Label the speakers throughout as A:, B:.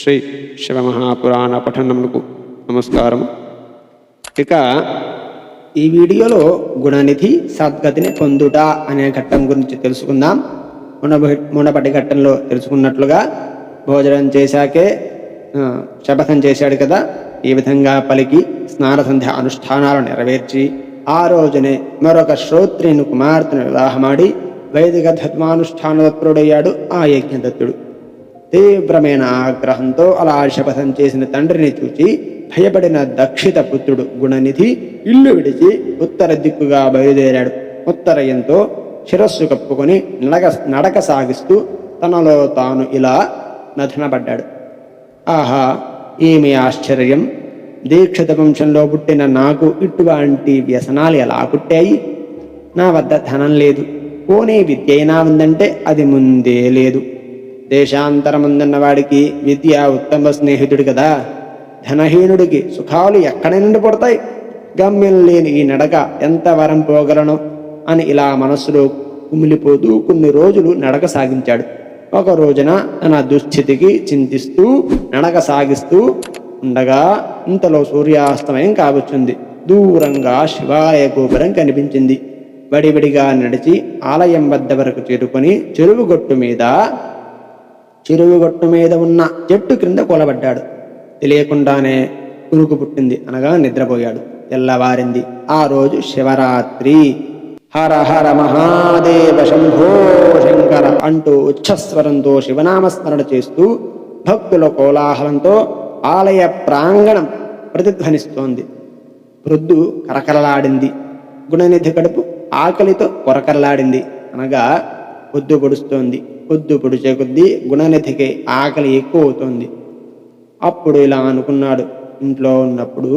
A: శ్రీ శివమహాపురాణ పఠనమునకు నమస్కారం. ఇక
B: ఈ వీడియోలో గుణనిధి సద్గతిని పొందుట అనే ఘట్టం గురించి తెలుసుకుందాం. మునబడి మునపటి ఘట్టంలో తెలుసుకున్నట్లుగా భోజనం చేశాకే శపథం చేశాడు కదా. ఈ విధంగా పలికి స్నాన సంధ్య అనుష్ఠానాలు నెరవేర్చి ఆ రోజునే మరొక శ్రోత్రిని కుమార్తెను వివాహమాడి వైదిక ధర్మానుష్ఠానదత్తుడయ్యాడు ఆ యజ్ఞదత్తుడు. తీవ్రమైన ఆగ్రహంతో అలా శపథం చేసిన తండ్రిని చూచి భయపడిన దక్షిత పుత్రుడు గుణనిధి ఇల్లు విడిచి ఉత్తర దిక్కుగా బయలుదేరాడు ఉత్తరయంతో శిరస్సు కప్పుకొని నడక నడక సాగిస్తూ తనలో తాను ఇలా నథనపడ్డాడు ఆహా ఏమి ఆశ్చర్యం. దీక్షిత వంశంలో పుట్టిన నాకు ఇటువంటి వ్యసనాలు ఎలా పుట్టాయి? నా వద్ద ధనం లేదు. పోనీ విద్య అయినా ఉందంటే అది ముందే లేదు. దేశాంతరముందన్న వాడికి విద్య ఉత్తమ స్నేహితుడు కదా. ధనహీనుడికి సుఖాలు ఎక్కడ నుండి పుడతాయి? గమ్యం లేని ఈ నడక ఎంత వరం పోగలను? అని ఇలా మనస్సులో కుమిలిపోతూ కొన్ని రోజులు నడక సాగించాడు. ఒక రోజున తన దుస్థితికి చింతిస్తూ నడక సాగిస్తూ ఉండగా ఇంతలో సూర్యాస్తమయం కావచ్చుంది. దూరంగా శివాలయ గోపురం కనిపించింది. వడివడిగా నడిచి ఆలయం వద్ద వరకు చేరుకొని చెరువు గొట్టు మీద చెరువు గట్టు మీద ఉన్న చెట్టు క్రింద కూలబడ్డాడు. తెలియకుండానే కునుకు పుట్టింది అనగా నిద్రపోయాడు. తెల్లవారింది ఆ రోజు శివరాత్రి. హర హర మహాదేవ శంభో శంకర అంటూ ఉచ్చస్వరంతో శివనామస్మరణ చేస్తూ భక్తుల కోలాహలంతో ఆలయ ప్రాంగణం ప్రతిధ్వనిస్తోంది. వృద్ధు కరకరలాడింది. గుణనిధి కడుపు ఆకలితో కొరకరలాడింది అనగా పొద్దు పొడుస్తోంది. పొద్దు పొడిచే కొద్దీ గుణనిధికి ఆకలి ఎక్కువ అవుతుంది అప్పుడు ఇలా అనుకున్నాడు. ఇంట్లో ఉన్నప్పుడు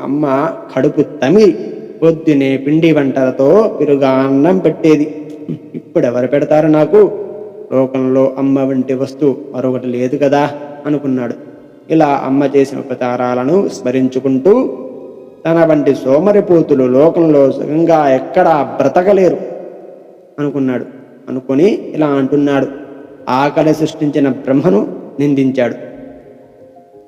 B: అమ్మ కడుపు తమిలి. పొద్దునే పిండి వంటలతో పెరుగా అన్నం పెట్టేది. ఇప్పుడు ఎవరు పెడతారు నాకు? లోకంలో అమ్మ వంటి వస్తువు మరొకటి లేదు కదా అనుకున్నాడు. ఇలా అమ్మ చేసిన ఉపచారాలను స్మరించుకుంటూ తన వంటి సోమరిపోతులు లోకంలో సుఖంగా ఎక్కడా బ్రతకలేరు అనుకున్నాడు. అనుకొని ఇలా అంటున్నాడు. ఆకలి సృష్టించిన బ్రహ్మను నిందించాడు.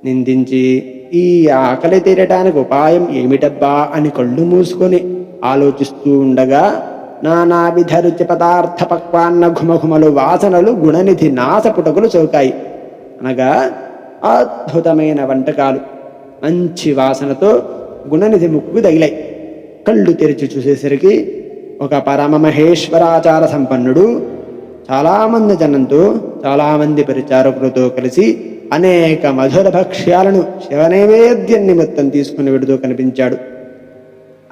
B: నిందించి ఈ ఆకలి తీరటానికి ఉపాయం ఏమిటబ్బా అని కళ్ళు మూసుకొని ఆలోచిస్తూ ఉండగా నానావిధ రుచి పదార్థ పక్వాన్న ఘుమఘుమలు వాసనలు గుణనిధి నాసపుటకులు చౌకాయి. అనగా అద్భుతమైన వంటకాలు మంచి వాసనతో గుణనిధి ముక్కు తగిలాయి. కళ్ళు తెరిచి చూసేసరికి ఒక పరమమహేశ్వరాచార సంపన్నుడు చాలామంది జనంతో చాలామంది పరిచారకులతో కలిసి అనేక మధుర భక్ష్యాలను శివనైవేద్యం నిమిత్తం తీసుకుని విడుతూ కనిపించాడు.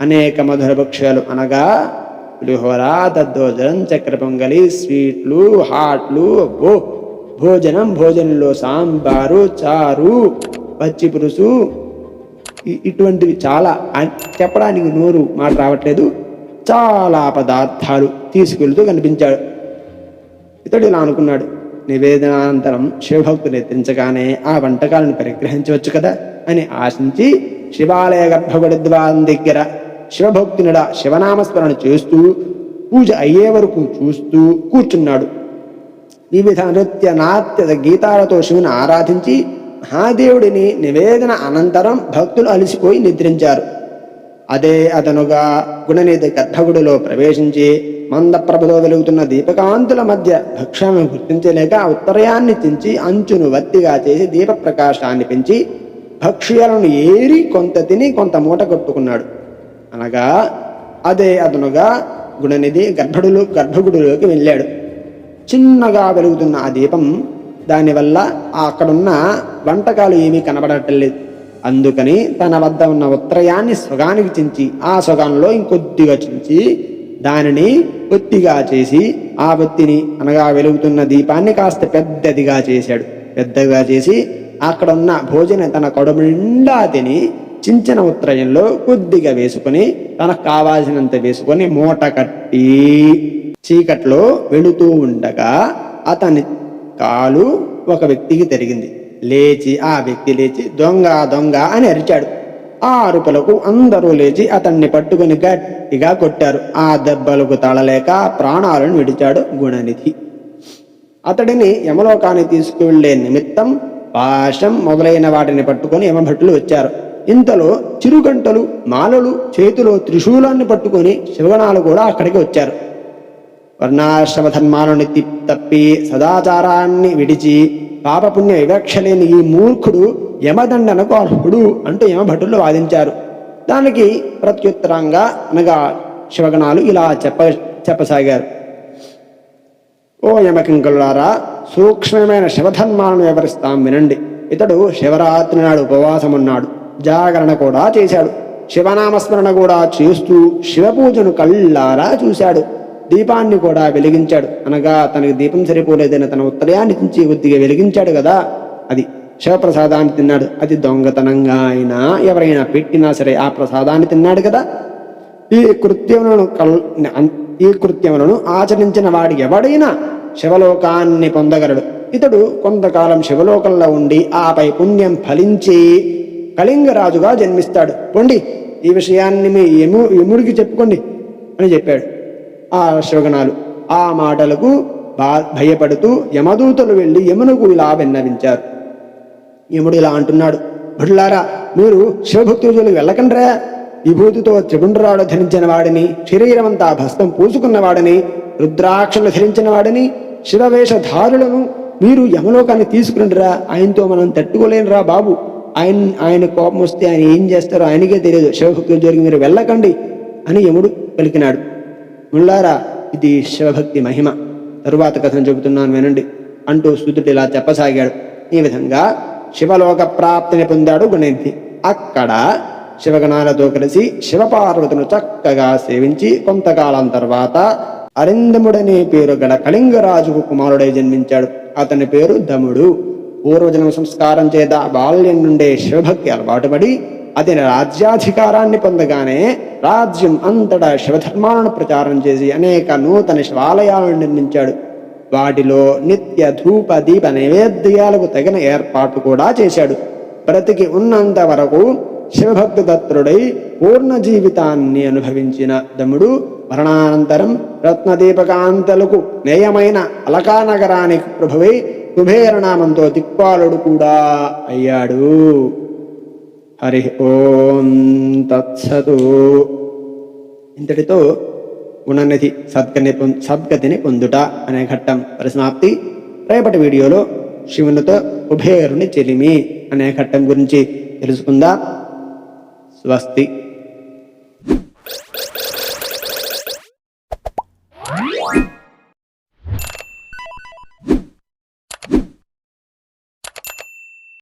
B: అనేక మధుర భక్ష్యాలు అనగా పులిహోర దద్దోజనం చక్కెర పొంగలి స్వీట్లు హాట్లు భో భోజనం భోజనంలో సాంబారు చారు పచ్చి పులుసు ఇటువంటివి చాలా. చెప్పడానికి నోరు మాట రావట్లేదు. చాలా పదార్థాలు తీసుకెళ్తూ కనిపించాడు. ఇతడు ఇలా అనుకున్నాడు నివేదనానంతరం శివభక్తులు ఎత్తించగానే ఆ వంటకాలను పరిగ్రహించవచ్చు కదా? అని ఆశించి శివాలయ గర్భగుడి ద్వారం దగ్గర శివభక్తునుడ శివనామస్మరణ చేస్తూ పూజ అయ్యే వరకు చూస్తూ కూర్చున్నాడు. వివిధ నృత్య నాట్య గీతాలతో శివుని ఆరాధించి మహాదేవుడిని నివేదన అనంతరం భక్తులు అలసిపోయి నిద్రించారు. అదే అతనుగా గుణనిధి గర్భగుడిలో ప్రవేశించి మందప్రభలో వెలుగుతున్న దీపకాంతుల మధ్య భక్ష్యాన్ని గుర్తించలేక ఉత్తరయాన్ని చించి అంచును వత్తిగా చేసి దీప ప్రకాశాన్ని పెంచి భక్ష్యాలను ఏరి కొంత తిని కొంత మూట కొట్టుకున్నాడు. అనగా అదే అతనుగా గుణనిధి గర్భడులు గర్భగుడిలోకి వెళ్ళాడు. చిన్నగా వెలుగుతున్న ఆ దీపం దానివల్ల అక్కడున్న వంటకాలు ఏమీ కనబడటం లేదు. అందుకని తన వద్ద ఉన్న ఉత్తరయాన్ని సొగానికి చించి ఆ సొగంలో ఇంకొద్దిగా చించి దానిని ఒత్తిగా చేసి ఆ ఒత్తిని అనగా వెలుగుతున్న దీపాన్ని కాస్త పెద్దదిగా చేశాడు. పెద్దగా చేసి అక్కడ ఉన్న భోజనం తన కడుపు నిండా తిని చించిన ఉత్తరయంలో కొద్దిగా వేసుకొని తనకు కావాల్సినంత వేసుకొని మూట కట్టి చీకట్లో వెళుతూ ఉండగా అతని కాలు ఒక వ్యక్తికి తిరిగింది. లేచి ఆ వ్యక్తి లేచి దొంగ దొంగ అని అరిచాడు. ఆ అరుపులకు అందరూ లేచి అతన్ని పట్టుకుని గట్టిగా కొట్టారు. ఆ దెబ్బలకు తడలేక ప్రాణాలను విడిచాడు గుణనిధి. అతడిని యమలోకాన్ని తీసుకువెళ్ళే నిమిత్తం పాశం మొదలైన వాటిని పట్టుకొని యమభట్లు వచ్చారు. ఇంతలో చిరుగంటలు మాలలు చేతిలో త్రిశూలాన్ని పట్టుకొని శివగణాలు కూడా అక్కడికి వచ్చారు. వర్ణాశ్రమ ధర్మాలను తప్పి సదాచారాన్ని విడిచి పాపపుణ్య వివక్ష లేని ఈ మూర్ఖుడు యమదండనకు అర్హుడు అంటూ యమభటులు వాదించారు. దానికి ప్రత్యుత్తరంగా అనగా శివగణాలు ఇలా చెప్ప చెప్పసాగారు. ఓ యమకింకులారా సూక్ష్మమైన శివధర్మాలను వివరిస్తాం వినండి. ఇతడు శివరాత్రి నాడు ఉపవాసం ఉన్నాడు జాగరణ కూడా చేశాడు. శివనామస్మరణ కూడా చేస్తూ శివపూజను కళ్ళారా చూశాడు. దీపాన్ని కూడా వెలిగించాడు. అనగా తనకి దీపం సరిపోలేదని తన ఉత్తరయాన్ని నుంచి కొద్దిగా వెలిగించాడు కదా అది శివప్రసాదాన్ని తిన్నాడు. అది దొంగతనంగా అయినా ఎవరైనా పెట్టినా సరే ఆ ప్రసాదాన్ని తిన్నాడు కదా. ఈ కృత్యములను కల్ ఈ కృత్యములను ఆచరించిన వాడు ఎవడైనా శివలోకాన్ని పొందగలడు. ఇతడు కొంతకాలం శివలోకంలో ఉండి ఆపై పుణ్యం ఫలించి కళింగరాజుగా జన్మిస్తాడు. పొండి ఈ విషయాన్ని మీ యము యముడికి చెప్పుకోండి అని చెప్పాడు. ఆ శివగణాలు ఆ మాటలకు బా భయపడుతూ యమదూతలు వెళ్ళి యమునకు ఇలా విన్నవించారు. యముడు ఇలా అంటున్నాడు భటులారా మీరు శివభక్తులు వెళ్ళకండ్రా. విభూతితో త్రిపుండ్రాడు ధరించిన వాడిని శరీరమంతా భస్తం పూసుకున్నవాడిని రుద్రాక్షలు ధరించిన వాడిని శివవేషధారులను మీరు యమలోకాన్ని తీసుకురండిరా. ఆయనతో మనం తట్టుకోలేనురా బాబు. ఆయన ఆయన కోపం వస్తే ఆయన ఏం చేస్తారో ఆయనకే తెలియదు. శివభక్తుల జోలికి మీరు వెళ్ళకండి అని యముడు పలికినాడు. ముళ్ళారా ఇది శివభక్తి మహిమ. తరువాత కథను చెబుతున్నాను వినండి. అంటూ సుతుడు ఇలా చెప్పసాగాడు. ఈ విధంగా శివలోక ప్రాప్తిని పొందాడు గుణేంద్రి. అక్కడ శివగణాలతో కలిసి శివపార్వతును చక్కగా సేవించి కొంతకాలం తర్వాత అరిందముడనే పేరు గల కళింగరాజుకు కుమారుడై జన్మించాడు. అతని పేరు దముడు. పూర్వజన్మ సంస్కారం చేత బాల్యం నుండే శివభక్తి అలవాటు అది అతని రాజ్యాధికారాన్ని పొందగానే రాజ్యం అంతటా శివధర్మాలను ప్రచారం చేసి అనేక నూతన శివాలయాలను నిర్మించాడు. వాటిలో నిత్య ధూప దీప నైవేద్యాలకు తగిన ఏర్పాటు కూడా చేశాడు. బ్రతికి ఉన్నంత వరకు శివభక్తి దత్తుడై పూర్ణ జీవితాన్ని అనుభవించిన దముడు మరణానంతరం రత్నదీపకాంతలకు నేయమైన అలకా నగరానికి ప్రభువై కుబేరనామంతో దిక్పాలుడు కూడా అయ్యాడు. హరి ఓం తత్సదు ఇంతటితో గుణనిధి సద్గతి పొం- సద్గతిని పొందుట అనే ఘట్టం పరిసమాప్తి. రేపటి వీడియోలో శివునితో ఉభేరుని చెలిమి అనే ఘట్టం గురించి తెలుసుకుందా. స్వస్తి.